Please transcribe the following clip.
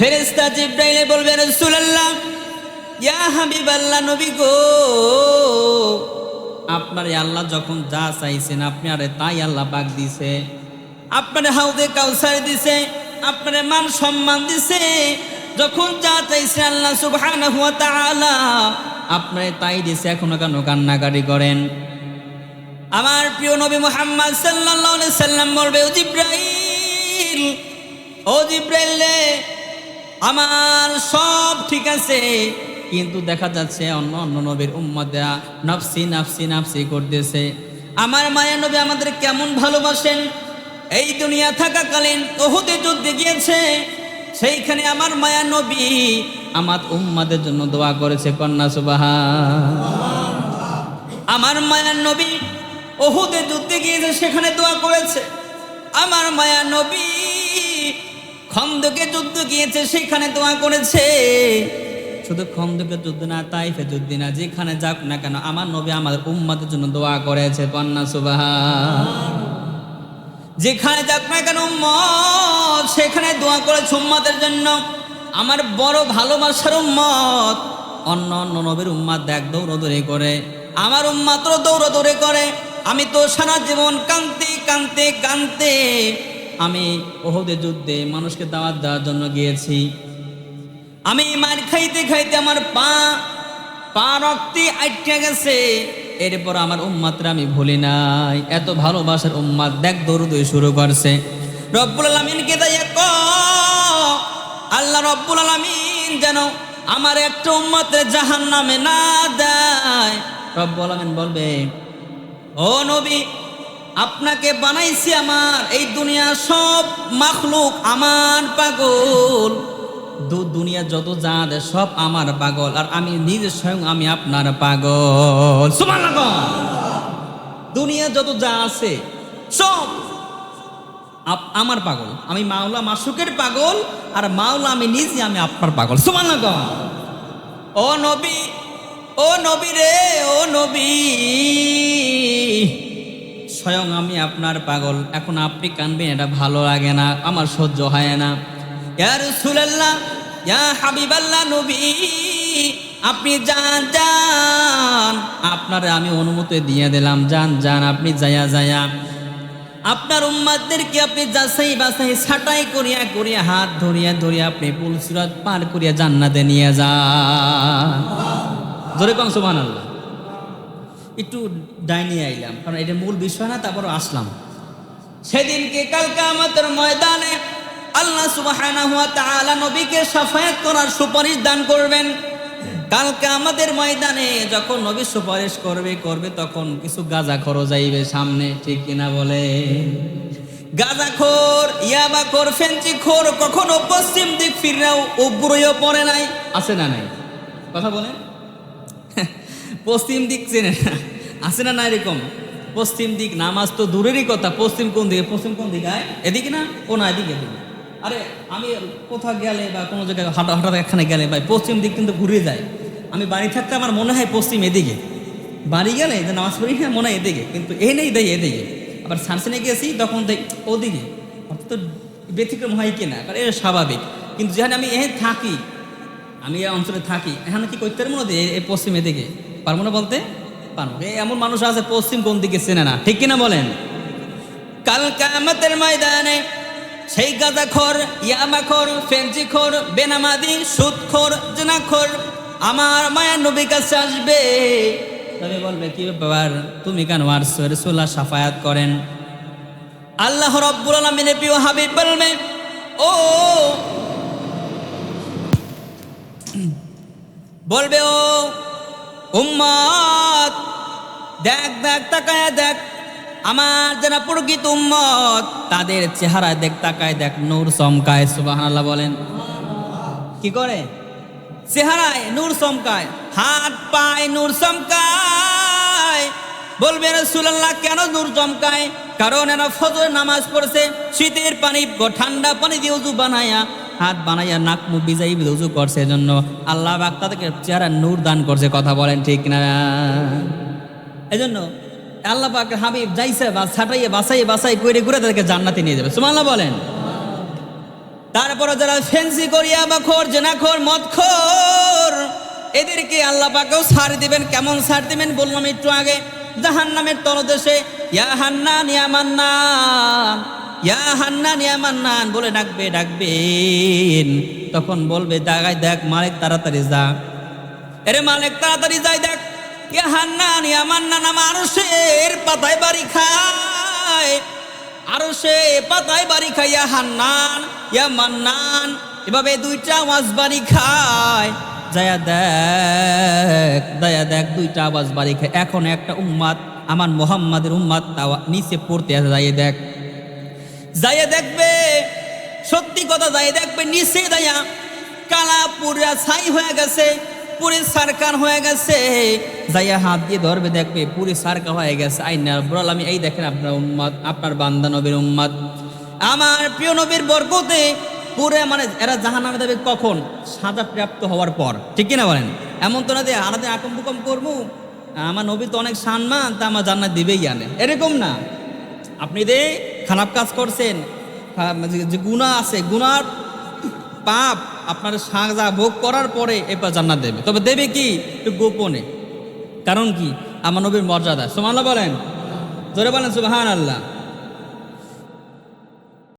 ফেরেস্তা জিব্রাইলে বলবে, রাসূলুল্লাহ, ইয়া হাবিবাল্লাহ নবী গো, আপনার আল্লাহ যখন যা চাইছেন, আপনি আরে তাই আল্লাহ পাক দিছে। আপনার হাউদে কাউসার দিছে, আপনার মান সম্মান দিছে। যখন যা চাইছে আল্লাহ সুবহানাহু ওয়া তাআলা, আপনার তাই দিছে, এখনও কেন কান্নাকাটি করেন? আমার প্রিয় নবী মুহাম্মদ সাল্লাল্লাহু আলাইহি সাল্লাম বলবে, ও জিব্রাইল ও জিব্রাইল আমার সব ঠিক আছে। কিন্তু দেখা যাচ্ছে অন্য অন্য নবীর উম্মদরা নফসি, নাফসি নাফসি করতেছে। আমার মায়া নবী আমাদের কেমন ভালোবাসেন? এই দুনিয়া থাকাকালীন ওহুদে যুদ্ধে গিয়েছে। সেইখানে আমার মায়া নবী আমার উম্মাদের জন্য দোয়া করেছে, কন্যা সুবাহা আমার মায়ার নবী ওহুদে যুদ্ধে গিয়েছে, সেখানে দোয়া করেছে। আমার মায়া নবী খন্দকে যুদ্ধ গিয়েছে, সেখানে দোয়া করেছে। শুধু খন্দকে যুদ্ধ না, তাইফে যুদ্ধ না, যেখানে যাক না কেন, আমার নবী আমার উম্মাদের জন্য দোয়া করেছে কন্যা সুবাহা যেখানে যাক না কেন উম্মত, সেখানে দোয়া করেছে উম্মাদের জন্য। আমার বড় ভালোবাসার উম্মত, অন্য অন্য নবীর উম্মাদ দেখ, দৌড়দৌড়ি করে। আমার উম্মাত্র দৌড়দৌড়ি করে। আমি তো সারা জীবন কানতে কানতে কানতে আমি ওহদে যুদ্ধে মানুষকে দাওয়াত দেওয়ার জন্য গিয়েছি। আমি মার খাইতে খাইতে আমার পা পা রক্তে আটকে গেছে। এরপর আমার উম্মাত্রা আমি ভুলি নাই। এত ভালোবাসার উম্মাদ, দেখ দৌড় শুরু করছে। রব্বুল আলমিনকে তাই আল্লাহ রব্বুল আলমিন যেন আমার একটা উম্মাতের জাহান নামে না দেয়। রব্বুল আলমিন বলবে, ও নবী আপনাকে বানাইছি আমার, এই দুনিয়া সব মাখলুক আমার পাগল। দু দুনিয়া যত আছে সব আমার পাগল, আর আমি নিজে স্বয়ং আমি আপনার পাগল। দুনিয়া যত যা আছে সব আমার পাগল। আমি মাওলা মাসুকের পাগল, আর মাওলা আমি নিজে আমি আপনার পাগল। সুমান ও নবী ও নবী রে, ও নবী। স্বয়ং আমি আপনার পাগল। এখন আপনি কানবেন, এটা ভালো লাগে না, আমার সহ্য হয় না। ইয়া রাসূলুল্লাহ, ইয়া হাবিবাল্লাহ নবী, আপনি যান যান। আপনার আমি অনুমতি দিয়ে দিলাম, যান যান, আপনি যায়া যায়া। আপনার উম্মাদদেরকে আপনি যাচাই বাছাই, ছাটাই করিয়া করিয়া, হাত ধরিয়া ধরিয়া আপনি পুলসিরাত পার করিয়া জান্নাতে নিয়ে যান। ধরে কম সুবহানাল্লাহ। একটু ডাইনি আইলাম, কারণ এটা মূল বিষয় না তারপর আসলাম। সেদিনকে কালকে আমাদের ময়দানে আল্লাহ সুবহানাহু ওয়া তাআলা নবীকে সাফায়াত করার সুপারিশ দান করবেন। কালকে আমাদের ময়দানে যখন নবী সুপারিশ করবে করবে তখন কিছু গাজা খরচ যাইবে সামনে, ঠিক কিনা বলে? গাজাখোর ইয়াবাখোর ফেঞ্চিখোর কখনো পশ্চিম দিক ফিররাও উগ্রইও পড়ে নাই। আছে না নাই? কথা বলেন? পশ্চিম দিক চেনে না। আছে না না এরকম? পশ্চিম দিক নামাজ তো দূরেরই কথা, পশ্চিম কোন দিকে? পশ্চিম কোন দিকে? এদিকে না? ও না, এদিকে আরে, আমি কোথাও গেলে বা কোনো জায়গায় হঠাৎ হঠাৎ এখানে গেলে ভাই, পশ্চিম দিক কিন্তু ঘুরে যায়। আমি বাড়ি থাকতে আমার মনে হয় পশ্চিম এদিকে। বাড়ি গেলে যে নামাজ পড়ি হ্যাঁ মনে হয় এদিকে। কিন্তু এ নেই দেয় এদিকে। আবার সানসেনে গেছি, তখন দেখ ওদিকে। অর্থাৎ ব্যতিক্রম হয় কিনা? কারণ এটা স্বাভাবিক। কিন্তু যেখানে আমি এ থাকি, আমি এই অঞ্চলে থাকি, এখানে কি করতে পারব না এই পশ্চিম এদিকে? পারব না বলতে? পারব। এমন মানুষ আছে, পশ্চিম কোন দিকে চেনে না। ঠিক কিনা বলেন? কাল কামতের ময়দানে সেই গাঁজাখোর, ইয়ামাখোর, ফেঞ্চিখোর, বেনামাদি, সুদখোর, জেনাখোর আমার মায়ের নবী কাছে আসবে। তবে বলবে, কি ব্যাপার? তুমি কেন আসছো? রসুল্লাহ সাফায়াত করেন। আল্লাহ রব্বুল আলমিনের প্রিয় হাবিব বলবে, ও বলবে, ও উম্মত, দেখ দেখ, তাকায় দেখ, আমার যারা প্রকৃত উম্মত, তাদের চেহারা দেখ, তাকায় দেখ, নূর চমকায়, সুবহানাল্লাহ বলেন। কি করে? চেহারায় নূর চমকায়, হাত পায় নূর চমকায়, বলবে রসুল্লাহ কেন নূর চমকায়? কারণ এরা ফজর নামাজ পড়ছে, শীতের পানি, ঠান্ডা পানি দিয়ে উজু বানায়া হাত বানাইয়া নাক মুখ বিজাই উজু করছে, এজন্য আল্লাহ বাক তাদেরকে চেহারা নূর দান করছে, কথা বলেন ঠিক না এই জন্য আল্লাহ পাক হাবিব যাইছে বা ছাটাইয়ে বাসাই বাসাই করে করে তাদেরকে জান্নাতে নিয়ে যাবে। সুমাল্লাহ বলেন। তারপরে যারা ফেন্সি করিয়া বা খোর, জেনাখোর, মদখোর, এদেরকে আল্লাহ পাকেও ছাড় দিবেন। কেমন ছাড় দিবেন বললাম একটু আগে। জাহান নামের তলদেশে, ইয়া হান্নান, ইয়া মান্নান। ইয়া হান্নান, ইয়া মান্নান, বলে ডাকবে, ডাকবেন। তখন বলবে দাগায় দেখ, মালিক তাড়াতাড়ি যা। এরে মালিক, তাড়াতাড়ি যাই দেখ। ইয়া হান্নান, ইয়া মান্নান আরশের পাতায় বাড়ি খায়। আরও সে পাতায় বাড়ি খায়, ইয়া হান্নান, ইয়া মান্নান। এভাবে দুইটা আওয়াজ বাড়ি খায়। যায়া দেখ দয়া দেখ, দুইটা আওয়াজ বাড়ি খায়। এখন একটা উম্মাদ, আমার মোহাম্মদের উম্মাদ, তাওয়া নিচে পড়তে যাইয়ে দেখ। যাইয়ে দেখবে, সত্যি কথা যাইয়ে দেখবে, নিচে দায়া কালা পুরা ছাই হয়ে গেছে, পুরে সারকার হয়ে গেছে। যাইয়া হাত দিয়ে ধরবে, দেখবে পুরে সারকা হয়ে গেছে। আইনা বল আমি এই দেখেন আপনার উম্মাদ আপনার বান্দা নবীর উম্মাদ আমার প্রিয় নবীর বরকতে পুরে মানে এরা জাহান নামে দেবে কখন? সাজা প্রাপ্ত হওয়ার পর। ঠিক কিনা বলেন? এমন তো না যে আলাদা আকম বুকম করব। আমার নবী তো অনেক সম্মান, তা আমার জান্নাত দিবেই জানে এরকম না। আপনি যে খারাপ কাজ করছেন যে- যে গুণা আছে গুণার পাপ আপনার সাজা ভোগ করার পরে এরপর জান্নাত দেবে। তবে দেবে কি? একটু গোপনে। কারণ কি? আমার নবীর মর্যাদা। সোমাল্লা বলেন? জোরে বলেন সুবাহান আল্লাহ